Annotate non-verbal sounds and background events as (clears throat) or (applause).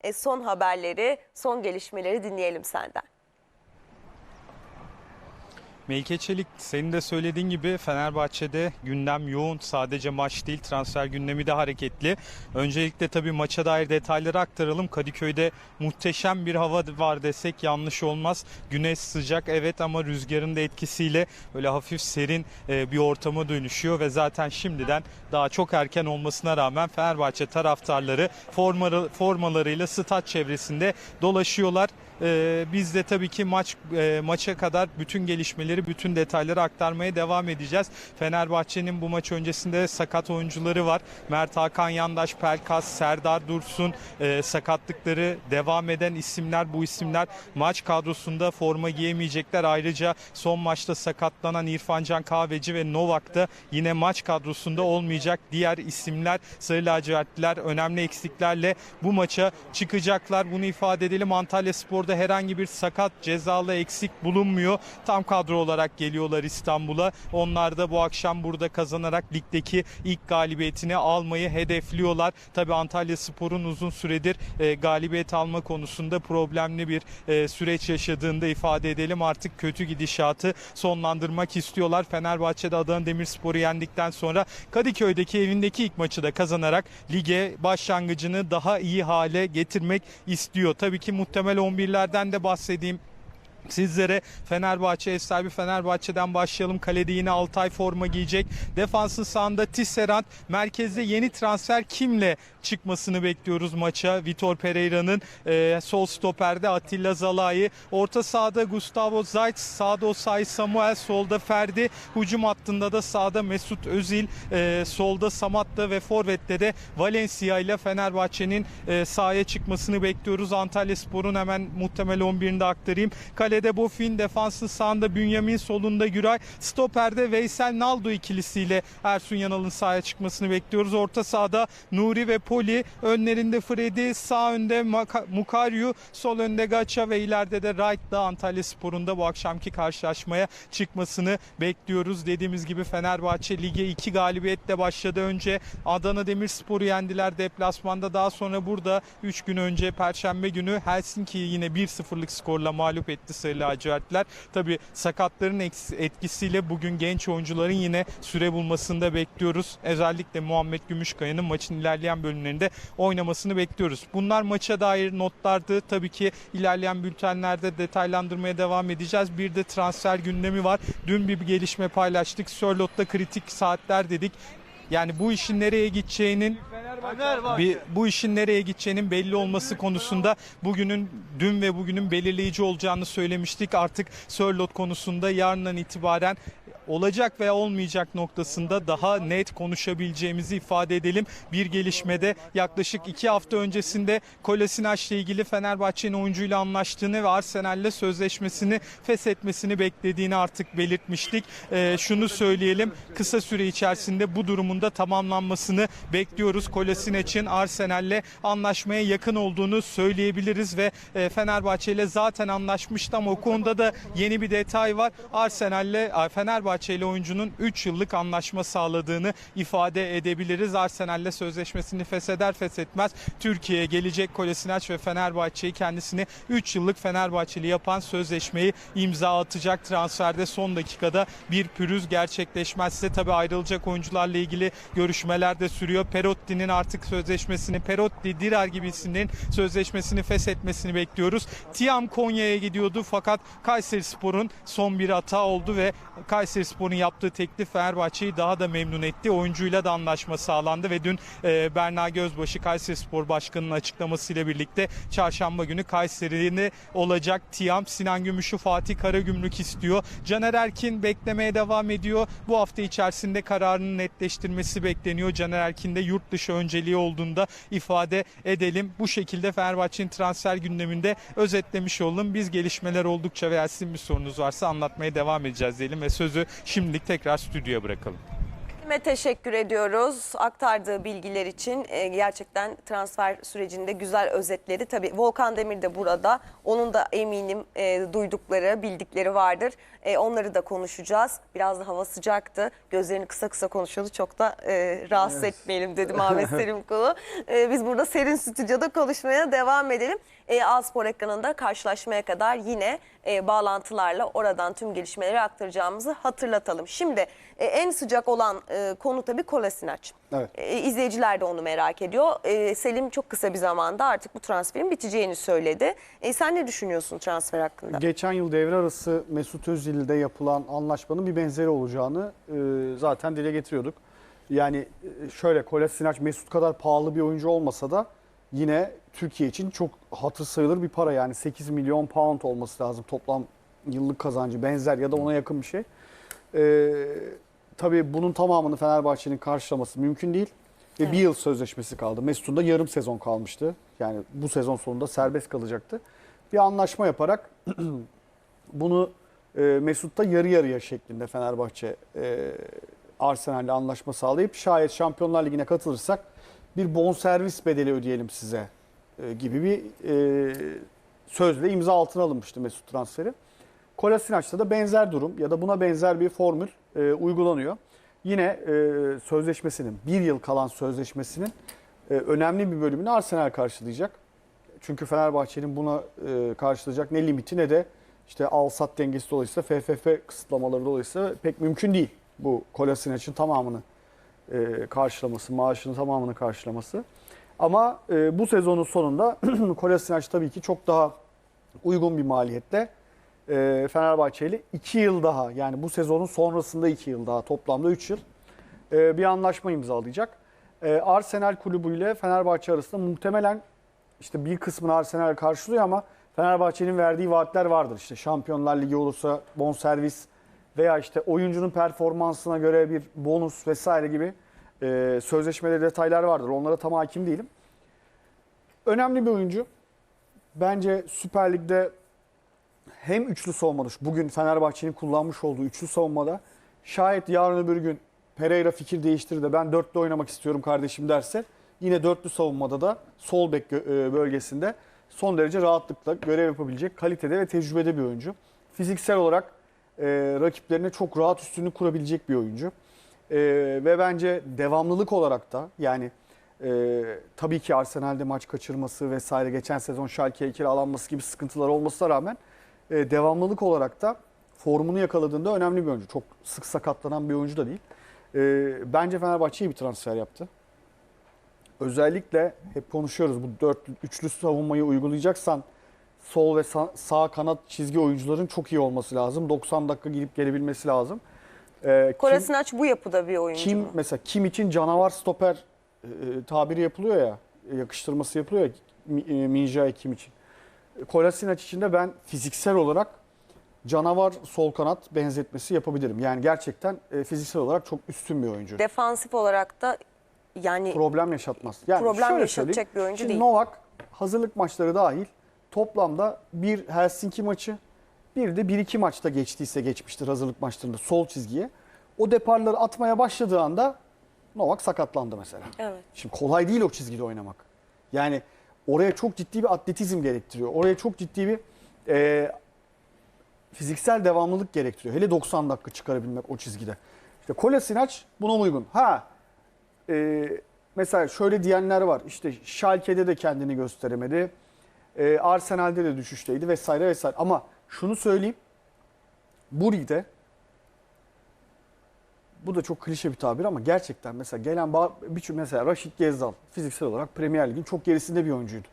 E, son haberleri, son gelişmeleri dinleyelim senden. Melike Çelik senin de söylediğin gibi Fenerbahçe'de gündem yoğun. Sadece maç değil transfer gündemi de hareketli. Öncelikle tabii maça dair detayları aktaralım. Kadıköy'de muhteşem bir hava var desek yanlış olmaz. Güneş sıcak evet ama rüzgarın da etkisiyle böyle hafif serin e, bir ortama dönüşüyor ve zaten şimdiden daha çok erken olmasına rağmen Fenerbahçe taraftarları formaları, formalarıyla stat çevresinde dolaşıyorlar. Ee, biz de tabii ki maç e, maça kadar bütün gelişmeleri, bütün detayları aktarmaya devam edeceğiz. Fenerbahçe'nin bu maç öncesinde sakat oyuncuları var. Mert Hakan Yandaş, Pelkas, Serdar Dursun e, sakatlıkları devam eden isimler. Bu isimler maç kadrosunda forma giyemeyecekler. Ayrıca son maçta sakatlanan İrfan Can Kahveci ve Novak da yine maç kadrosunda olmayacak. Diğer isimler Sarı lacivertliler önemli eksiklerle bu maça çıkacaklar. Bunu ifade edelim. Antalya Spor'da herhangi bir sakat cezalı eksik bulunmuyor. Tam kadro olarak geliyorlar İstanbul'a. Onlar da bu akşam burada kazanarak ligdeki ilk galibiyetini almayı hedefliyorlar. Tabi Antalya Spor'un uzun süredir e, galibiyet alma konusunda problemli bir e, süreç yaşadığını da ifade edelim. Artık kötü gidişatı sonlandırmak istiyorlar. Fenerbahçe'de Adana Demirspor'u yendikten sonra Kadıköy'deki evindeki ilk maçı da kazanarak lige başlangıcını daha iyi hale getirmek istiyor. Tabii ki muhtemel 11'lerden de bahsedeyim. Sizlere Fenerbahçe ev sahibi Fenerbahçe'den başlayalım. Kalede yine Altay forma giyecek. Defansın sağında Tisserand. Merkezde yeni transfer kimle çıkmasını bekliyoruz maça. Vitor Pereira'nın e, sol stoperde Atilla Zalai. Orta sahada Gustavo Zayt. Sağda Osay Samuel. Solda Ferdi. Hücum hattında da sağda Mesut Özil. e, solda Samatta ve Forvet'te de Valencia ile Fenerbahçe'nin e, sahaya çıkmasını bekliyoruz. Antalya Spor'un hemen muhtemel 11'ini de aktarayım. Kalede Bofin, defansın sağında Bünyamin, solunda Güray. Stoperde Veysel Naldo ikilisiyle Ersun Yanal'ın sahaya çıkmasını bekliyoruz. Orta sahada Nuri ve Poli, önlerinde Freddy, sağ önde Mukaryu, sol önde Gaça ve ileride de Wright'la Antalya Spor'un da bu akşamki karşılaşmaya çıkmasını bekliyoruz. Dediğimiz gibi Fenerbahçe lige iki galibiyetle başladı. Önce Adana Demirspor'u yendiler deplasmanda. Daha sonra burada 3 gün önce Perşembe günü Helsinki'yi yine 1-0'lık skorla mağlup etti Sarı lacivertler. Tabi sakatların etkisiyle bugün genç oyuncuların yine süre bulmasını da bekliyoruz. Özellikle Muhammed Gümüşkaya'nın maçın ilerleyen bölümlerinde oynamasını bekliyoruz. Bunlar maça dair notlardı. Tabii ki ilerleyen bültenlerde detaylandırmaya devam edeceğiz. Bir de transfer gündemi var. Dün bir gelişme paylaştık. Sörlot'ta kritik saatler dedik. Yani bu işin nereye gideceğinin bir, bu işin nereye gideceğinin belli olması konusunda bugünün dün ve bugünün belirleyici olacağını söylemiştik. Artık Sörlot konusunda yarından itibaren olacak veya olmayacak noktasında daha net konuşabileceğimizi ifade edelim. Bir gelişmede yaklaşık iki hafta öncesinde Kolasinac ile ilgili Fenerbahçe'nin oyuncuyla anlaştığını ve Arsenal'le sözleşmesini feshetmesini beklediğini artık belirtmiştik. Ee, şunu söyleyelim kısa süre içerisinde bu durumun da tamamlanmasını bekliyoruz. Kolasinaç'ın Arsenal'le anlaşmaya yakın olduğunu söyleyebiliriz ve e, Fenerbahçe ile zaten anlaşmıştı ama o konuda da yeni bir detay var. Arsenal'le Fenerbahçe ile oyuncunun 3 yıllık anlaşma sağladığını ifade edebiliriz. Arsenal'le sözleşmesini fesheder feshetmez Türkiye'ye gelecek Kolasinac ve Fenerbahçe'yi kendisini 3 yıllık Fenerbahçeli yapan sözleşmeyi imza atacak transferde son dakikada bir pürüz gerçekleşmezse tabi ayrılacak oyuncularla ilgili görüşmeler de sürüyor. Perotti'nin artık sözleşmesini Perotti, Dirar gibi isimlerin sözleşmesini feshetmesini bekliyoruz. Tiam Konya'ya gidiyordu fakat Kayseri Spor'un son bir hata oldu ve Kayseri Spor'un yaptığı teklif Fenerbahçe'yi daha da memnun etti. Oyuncuyla da anlaşma sağlandı ve dün e, Berna Gözbaşı Kayseri Spor Başkanı'nın açıklamasıyla birlikte çarşamba günü Kayseri'ni olacak Tiam Sinan Gümüş'ü Fatih Karagümrük istiyor. Caner Erkin beklemeye devam ediyor. Bu hafta içerisinde kararını netleştirmesi bekleniyor. Caner Erkin de yurt dışı önceliği olduğunda ifade edelim. Bu şekilde Fenerbahçe'nin transfer gündeminde özetlemiş oldum. Biz gelişmeler oldukça veya sizin bir sorunuz varsa anlatmaya devam edeceğiz diyelim ve sözü şimdilik tekrar stüdyoya bırakalım. Ve teşekkür ediyoruz aktardığı bilgiler için. Ee, gerçekten transfer sürecinde güzel özetleri. Tabii Volkan Demir de burada. Onun da eminim e, duydukları, bildikleri vardır. E, onları da konuşacağız. Biraz da hava sıcaktı. Gözlerini kısa kısa konuşuyordu. Çok da e, rahatsız etmeyelim dedim (laughs) Ahmet Selim Kulu. E, biz burada serin stüdyoda konuşmaya devam edelim. E, Alspor ekranında karşılaşmaya kadar yine e, bağlantılarla oradan tüm gelişmeleri aktaracağımızı hatırlatalım. Şimdi e, en sıcak olan e, konu tabii Kolasinac. Evet. E, izleyiciler de onu merak ediyor. E, Selim çok kısa bir zamanda artık bu transferin biteceğini söyledi. E, sen ne düşünüyorsun transfer hakkında? Geçen yıl devre arası Mesut Özil'de yapılan anlaşmanın bir benzeri olacağını e, zaten dile getiriyorduk. Yani e, şöyle Kolasinac Mesut kadar pahalı bir oyuncu olmasa da yine Türkiye için çok hatır sayılır bir para. Yani 8 milyon pound olması lazım toplam yıllık kazancı benzer ya da ona yakın bir şey. E, tabii bunun tamamını Fenerbahçe'nin karşılaması mümkün değil. Ve Evet. bir yıl sözleşmesi kaldı. Mesut'un da yarım sezon kalmıştı. Yani bu sezon sonunda serbest kalacaktı. Bir anlaşma yaparak (clears throat) bunu e, Mesut'ta yarı yarıya şeklinde Fenerbahçe e, Arsenal'le anlaşma sağlayıp şayet Şampiyonlar Ligi'ne katılırsak bir bonservis bedeli ödeyelim size e, gibi bir e, sözle imza altına alınmıştı Mesut transferi. Kolasinac'ta da benzer durum ya da buna benzer bir formül e, uygulanıyor. Yine e, sözleşmesinin bir yıl kalan sözleşmesinin e, önemli bir bölümünü Arsenal karşılayacak. Çünkü Fenerbahçe'nin buna e, karşılayacak ne limiti ne de işte al-sat dengesi dolayısıyla FFF kısıtlamaları dolayısıyla pek mümkün değil bu Kolasinac'ın tamamını e, karşılaması, maaşının tamamını karşılaması. Ama e, bu sezonun sonunda (clears throat) Kolasinac tabii ki çok daha uygun bir maliyetle e, Fenerbahçe ile 2 yıl daha yani bu sezonun sonrasında 2 yıl daha toplamda 3 yıl e, bir anlaşma imzalayacak. E, Arsenal kulübüyle Fenerbahçe arasında muhtemelen işte bir kısmını Arsenal karşılıyor ama Fenerbahçe'nin verdiği vaatler vardır. İşte Şampiyonlar Ligi olursa bonservis veya işte oyuncunun performansına göre bir bonus vesaire gibi e, sözleşmede detaylar vardır. Onlara tam hakim değilim. Önemli bir oyuncu. Bence Süper Lig'de hem üçlü savunmada, bugün Fenerbahçe'nin kullanmış olduğu üçlü savunmada şayet yarın öbür gün Pereira fikir değiştirir de ben dörtlü oynamak istiyorum kardeşim derse yine dörtlü savunmada da sol bek e, bölgesinde son derece rahatlıkla görev yapabilecek kalitede ve tecrübede bir oyuncu. Fiziksel olarak e, rakiplerine çok rahat üstünlük kurabilecek bir oyuncu. E, ve bence devamlılık olarak da yani e, tabii ki Arsenal'de maç kaçırması vesaire geçen sezon Schalke'ye kiralanması gibi sıkıntılar olmasına rağmen e, devamlılık olarak da formunu yakaladığında önemli bir oyuncu. Çok sık sakatlanan bir oyuncu da değil. E, bence Fenerbahçe iyi bir transfer yaptı. Özellikle hep konuşuyoruz bu dört üçlü savunmayı uygulayacaksan sol ve sağ, sağ kanat çizgi oyuncuların çok iyi olması lazım. 90 dakika gidip gelebilmesi lazım. E, kim- Kolasinac bu yapıda bir oyuncu kim mu? mesela kim için canavar stoper e, tabiri yapılıyor ya, e, yakıştırması yapılıyor ya Mi- e, Minjay kim için. E, Kolasinac için de ben fiziksel olarak canavar sol kanat benzetmesi yapabilirim. Yani gerçekten e, fiziksel olarak çok üstün bir oyuncu. Defansif olarak da yani Problem yaşatmaz. Yani Problem şöyle yaşatacak söyleyeyim. bir oyuncu Şimdi değil. Novak hazırlık maçları dahil toplamda bir Helsinki maçı bir de 1-2 maçta geçtiyse geçmiştir hazırlık maçlarında sol çizgiye. O deparları atmaya başladığı anda Novak sakatlandı mesela. evet. Şimdi kolay değil o çizgide oynamak. Yani oraya çok ciddi bir atletizm gerektiriyor. Oraya çok ciddi bir e, fiziksel devamlılık gerektiriyor. Hele 90 dakika çıkarabilmek o çizgide. İşte Kolasinac buna uygun. Ha e, mesela şöyle diyenler var. İşte Schalke'de de kendini gösteremedi. E, Arsenal'de de düşüşteydi vesaire vesaire. Ama şunu söyleyeyim. Bu ligde bu da çok klişe bir tabir ama gerçekten mesela gelen birçok mesela Raşit Gezzal fiziksel olarak Premier Lig'in çok gerisinde bir oyuncuydu.